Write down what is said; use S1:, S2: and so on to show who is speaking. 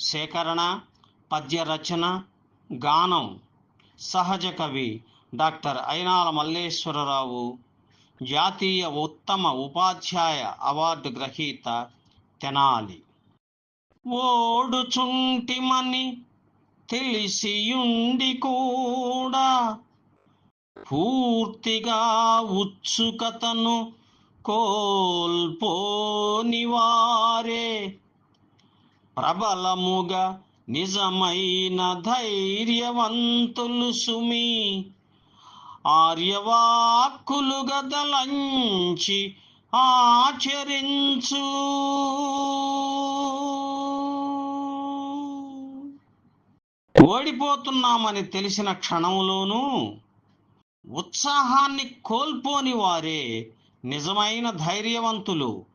S1: సేకరణ పద్య రచన గానం. సహజ కవి డాక్టర్ అయినాల మల్లేశ్వరరావు జాతీయ ఉత్తమ ఉపాధ్యాయ అవార్డు గ్రహీత తెనాలి. ఓడుచుంటిమని తెలిసియుండి కూడా పూర్తిగా ఉత్సుకతను కోల్పోని వారే ప్రబలముగా నిజమైన ధైర్యవంతులు సుమి. ఆర్యవాక్కులు గదలంచి ఆచరించు. ఓడిపోతున్నామని తెలిసిన క్షణంలోనూ ఉత్సాహాన్ని కోల్పోని వారే నిజమైన ధైర్యవంతులు.